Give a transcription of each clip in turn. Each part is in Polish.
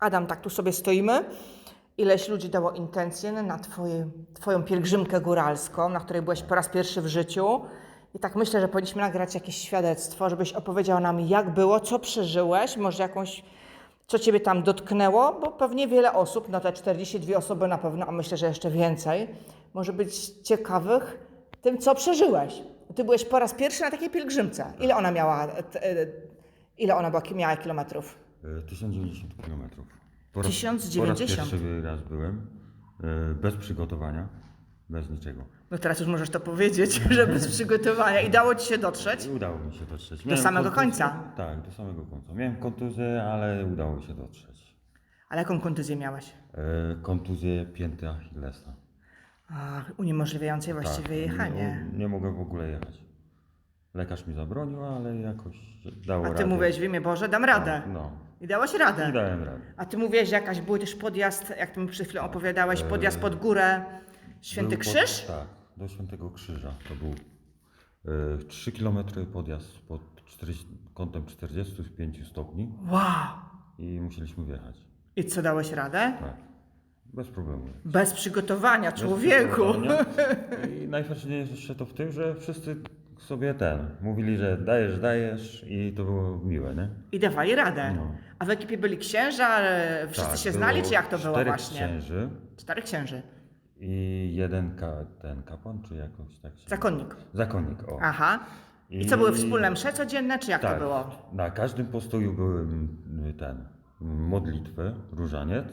Adam, tak tu sobie stoimy. Ileś ludzi dało intencję na twoje, Twoją pielgrzymkę góralską, na której byłeś po raz pierwszy w życiu. I tak myślę, że powinniśmy nagrać jakieś świadectwo, żebyś opowiedział nam, jak było, co przeżyłeś, może jakąś, co Ciebie tam dotknęło, bo pewnie wiele osób, no te 42 osoby na pewno, a myślę, że jeszcze więcej, może być ciekawych tym, co przeżyłeś. Ty byłeś po raz pierwszy na takiej pielgrzymce. Ile ona miała, t- e, ile ona była, miała kilometrów? E, 1090 km. Po raz, 1090? Po raz pierwszy raz byłem, e, bez przygotowania, bez niczego. No teraz już możesz to powiedzieć, że bez przygotowania. I dało Ci się dotrzeć? Udało mi się dotrzeć. Do samego kontuzję- końca? Tak, do samego końca. Miałem kontuzję, ale udało mi się dotrzeć. Ale jaką kontuzję miałeś? E, kontuzję pięty Achillesa. A, uniemożliwiającej właściwie Tak, jechanie. Nie, nie mogę w ogóle jechać. Lekarz mi zabronił, ale jakoś dało A ty radę. mówiłeś w imię Boże, dam radę. No, I dałeś radę. i dałem radę. A ty mówiłeś, że jakaś był też podjazd, jak ty mi przed chwilą opowiadałeś, podjazd pod górę Święty Był pod- Krzyż? tak, do Świętego Krzyża. To był e, 3 km podjazd pod 40, kątem 45 stopni Wow! i musieliśmy wjechać. I co, dałeś radę? Tak, bez problemu. Bez przygotowania, Bez człowieku! przygotowania. I najważniejsze jeszcze to w tym, że wszyscy sobie ten, mówili, że dajesz, dajesz i to było miłe, nie? I dawali radę. No. A w ekipie byli księża, e, wszyscy Tak, się znali, czy jak to było właśnie? księży Czterech księży. i jeden ka, ten kapłan, czy jakoś tak się... Zakonnik. Zakonnik, o. Aha. I co, były wspólne msze codzienne, czy jak tak, to było? Na każdym postoju były ten modlitwy, różaniec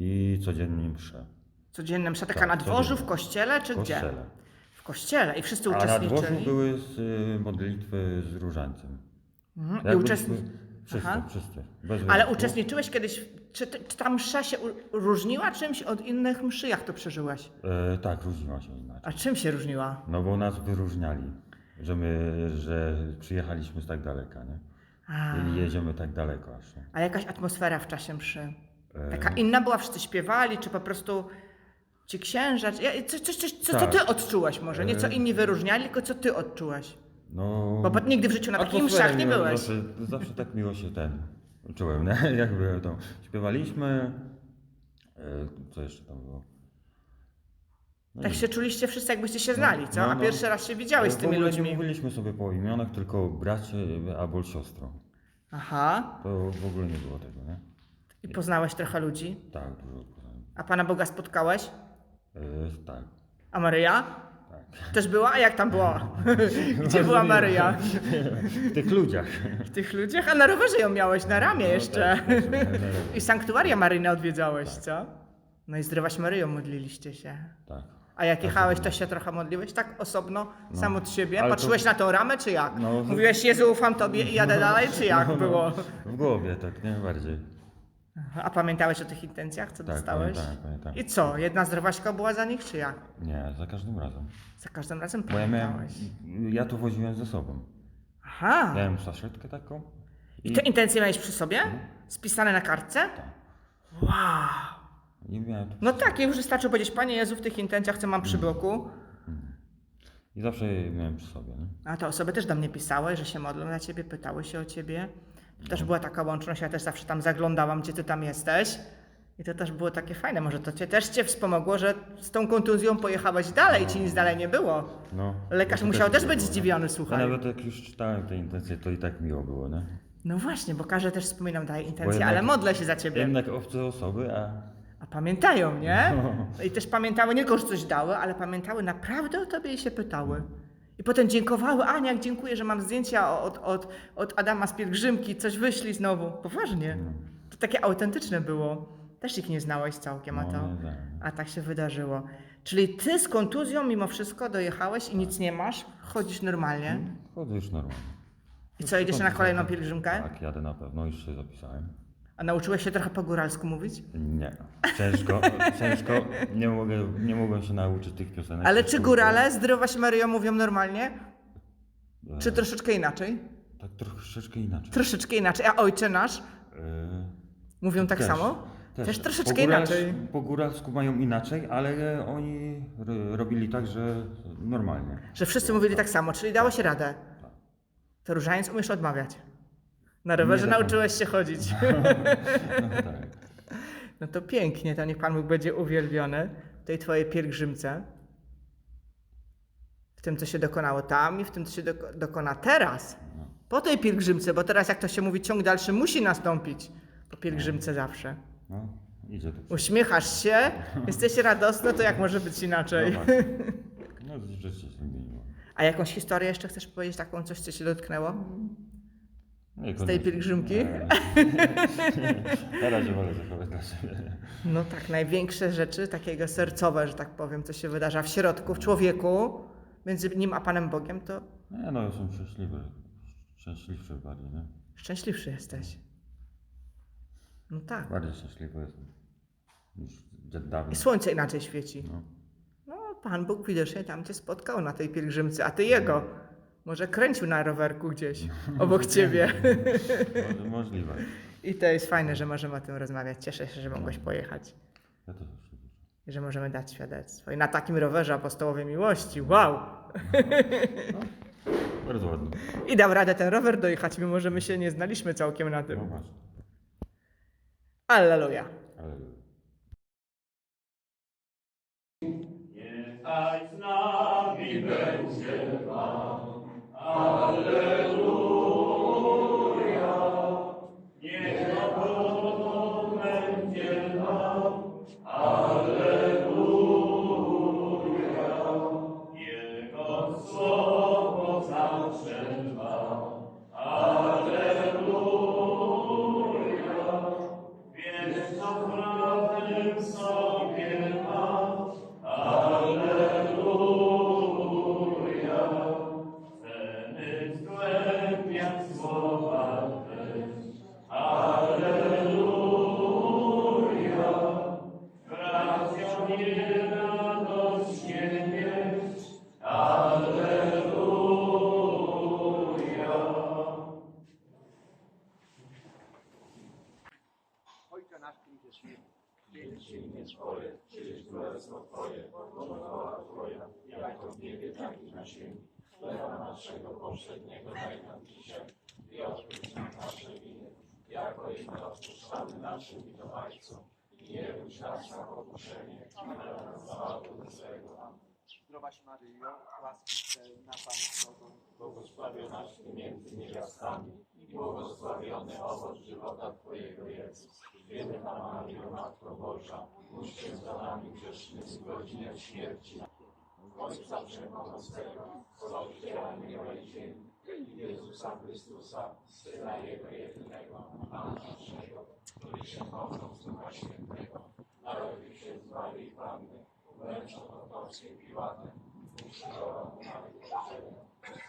i codziennie msze. Codzienne msze, taka Tak, na dworzu, w kościele, czy W gdzie? W kościele. I wszyscy A na dworzu uczestniczyli? były z, y, modlitwy z różańcem. Mhm. I Jak uczestni... byliśmy- Wszyscy, Aha. wszyscy. Bez Ale wyjątku. uczestniczyłeś kiedyś, czy, ty- czy ta msza się u- różniła czymś od innych mszy? Jak to przeżyłeś? E, tak, różniła się inaczej. A czym się różniła? No bo nas wyróżniali, że my, że przyjechaliśmy z tak daleka, nie? A, I jedziemy tak daleko aż. nie? a jakaś atmosfera w czasie mszy? E, Taka inna była, wszyscy śpiewali, czy po prostu ci księża? czy- ja- Coś, coś, coś, co, co Tak. ty odczułeś może? Nie co E, inni wyróżniali, tylko co ty odczułeś? No, Bo nigdy w życiu na takich atmosfera mszach nie miła, byłeś. Zawsze, zawsze tak miło się ten czułem, nie? Jak byłem tam. Śpiewaliśmy. E, co jeszcze tam było? No Tak i- się czuliście wszyscy, jakbyście się znali, co? no, A no. pierwszy raz się widziałeś z w tymi ogóle ludźmi. Nie mówiliśmy sobie po imionach, tylko bracie albo siostrą. Aha. To w ogóle nie było tego, nie? I poznałeś trochę ludzi. Tak, dużo poznałem. A Pana Boga spotkałeś? E, tak, A Maryja? tak. Też była? A jak tam była? Gdzie była Maryja? W tych ludziach. W tych ludziach? A na rowerze ją miałeś, na ramię jeszcze. tak, tak, tak, tak. I sanktuaria Maryjne odwiedzałeś, co? No i zdrowaś Maryją modliliście się. Tak. A jak jechałeś, to się trochę modliłeś tak osobno, sam od siebie? No. Ale to- Patrzyłeś na tą ramę, czy jak? No. Mówiłeś, Jezu, ufam Tobie i jadę dalej, czy jak No, no, było? W głowie, tak, nie? Bardziej. A pamiętałeś o tych intencjach, co Tak, dostałeś? pamiętałem, pamiętam. I co, jedna zdrowaśka była za nich, czy jak? Nie, za każdym razem. Za każdym razem Bo ja miałem, pamiętałeś. ja to woziłem ze sobą. Aha. Miałem saszetkę taką. I te intencje miałeś przy sobie? Spisane na kartce? Wow. I miałem to No tak, już wystarczy powiedzieć, Panie Jezu, w tych intencjach, co mam przy boku. I zawsze je miałem przy sobie, nie? A te osoby też do mnie pisały, że się modlą na ciebie, pytały się o ciebie. Też była taka łączność, ja też zawsze tam zaglądałam, gdzie ty tam jesteś. I to też było takie fajne. Może to cię też cię wspomogło, że z tą kontuzją pojechałeś dalej, ci nic dalej nie było. No. Lekarz To musiał też być było, zdziwiony, słuchaj. nawet jak już czytałem te intencje, to i tak miło było, nie? No właśnie, bo każdy też wspominał, daje intencje, jednak- ale modlę się za ciebie. Jednak obce osoby, a... A pamiętają, nie? No. I też pamiętały, nie tylko, że coś dały, ale pamiętały naprawdę o tobie i się pytały. I potem dziękowały, Ania, dziękuję, że mam zdjęcia od, od, od Adama z pielgrzymki, coś wyślij znowu. Poważnie. To takie autentyczne było. Też ich nie znałeś całkiem, a No, to... A tak się wydarzyło. Czyli ty z kontuzją mimo wszystko dojechałeś i nic nie masz, chodzisz normalnie. Chodzę już normalnie. I co, jedziesz na kolejną pielgrzymkę? Tak, jadę na pewno, już się zapisałem. A nauczyłeś się trochę po góralsku mówić? Nie, ciężko, ciężko. Nie, mogę, nie mogłem się nauczyć tych piosenek. Ale czy górale zdrowaś Maryjo mówią normalnie? E, Czy troszeczkę inaczej? Tak troszeczkę inaczej. Troszeczkę inaczej. A ojcze nasz? E, Mówią tak Też, samo? Też, troszeczkę po góralsku- inaczej. Po góralsku mają inaczej, ale oni ro- robili tak, że normalnie. Że wszyscy mówili tak samo, czyli dało się radę. To różaniec umiesz odmawiać. Na rowerze Nie nauczyłeś się chodzić. No tak. No to pięknie, to niech Pan Bóg będzie uwielbiony w tej Twojej pielgrzymce. W tym, co się dokonało tam i w tym, co się doko- dokona teraz. Po tej pielgrzymce, bo teraz, jak to się mówi, ciąg dalszy musi nastąpić. Po pielgrzymce zawsze. No, idzie to. Uśmiechasz się, jesteś radosny, to jak może być inaczej? No, właśnie. no życie się zmieniło. A jakąś historię jeszcze chcesz powiedzieć, taką coś, co Cię dotknęło? Z tej pielgrzymki? Teraz się wolę zachować dla siebie. No tak, największe rzeczy, takiego sercowe, że tak powiem, co się wydarza w środku, w człowieku, między nim a Panem Bogiem, to Nie, no, jestem szczęśliwy. Szczęśliwszy bardziej, nie? szczęśliwszy jesteś. No tak. Bardziej szczęśliwy jestem. Niż dawno. I słońce inaczej świeci. No. No, Pan Bóg widocznie tam cię spotkał na tej pielgrzymce, a ty jego. Może kręcił na rowerku gdzieś obok ciebie. Może, możliwe. I to jest fajne, że możemy o tym rozmawiać. Cieszę się, że mogłeś pojechać. Ja też. I że możemy dać świadectwo. I na takim rowerze apostołowej miłości. Wow! Bardzo ładnie. I dał radę ten rower dojechać, mimo że my się nie znaliśmy całkiem na No tym. właśnie. Alleluja. Ale... Niechaj z nami będzie Pan. Alleluia. Imię Twoje, przyjdź królestwo Twoje, wola Twoja, jako w niebie, tak i na ziemi. Chleba naszego powszedniego daj nam dzisiaj i odpuść nam nasze winy, jako i my odpuszczamy naszym winowajcom. I nie bądź nas na pokuszenie, ale nas zbaw od złego. Zdrowaś Maryjo, łaski pełna Pan z Tobą, Błogosławionaś Ty między niewiastami i błogosławiony owoc żywota Twojego Jezus. Święta Maryjo, Matko Boża, módl się za nami grzesznymi w godzinę śmierci. Ojca Wszechmogącego, Stworzyciela nieba i ziemi, Jezusa Chrystusa, Syna Jego jedynego, Pana naszego, który się mocą z Ducha Świętego, narodził się z Maryi Panny, męczą pod Polskim Piłatem, ukrzyżował na wykrzyżenie,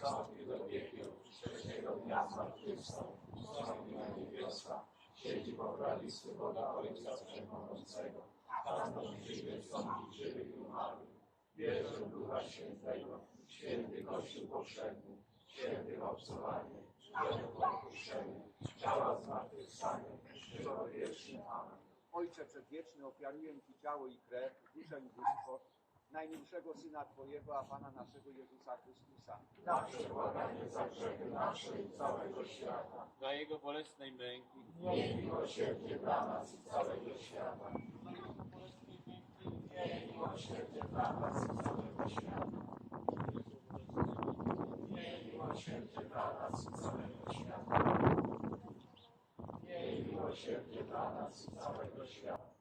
wstąpił do piekieł, trzeciego dnia zmartwychwstał, wstąpił na niebiosa, siedzi po prawicy Boga Ojca Wszechmogącego, tam możliwe sądzić żywych i umarłych. Wierzę w Ducha Świętego, święty Kościół powszechny, świętych obcowanie, święte odpuszczenie, ciała zmartwychwstanie, żywot wieczny. Amen. Ojcze Przedwieczny, ofiaruję Ci ciało i krew, duszę i bóstwo najmilszego Syna Twojego, a Pana naszego Jezusa Chrystusa, Na przebłaganie za grzechy nasze i całego świata. dla Jego bolesnej męki, Miej miłosierdzie dla nas i całego świata. Miej miłosierdzie dla nas i całego świata. Miej miłosierdzie dla nas i całego świata. Miej miłosierdzie dla nas i całego świata.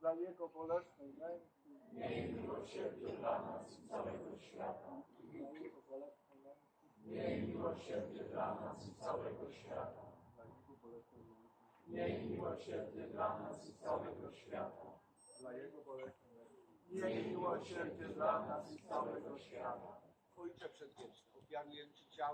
Dla Jego bolesnej męki, Miej miłosierdzie dla nas i całego świata. dla Jego bolesnej męki, Miej miłosierdzie dla nas i całego świata. dla Jego bolesnej męki, Miej miłosierdzie dla nas i całego świata. dla Jego bolesnej męki. Miej miłosierdzie dla nas i całego świata. Ojcze Przedwieczny, ofiaruję Ci ciało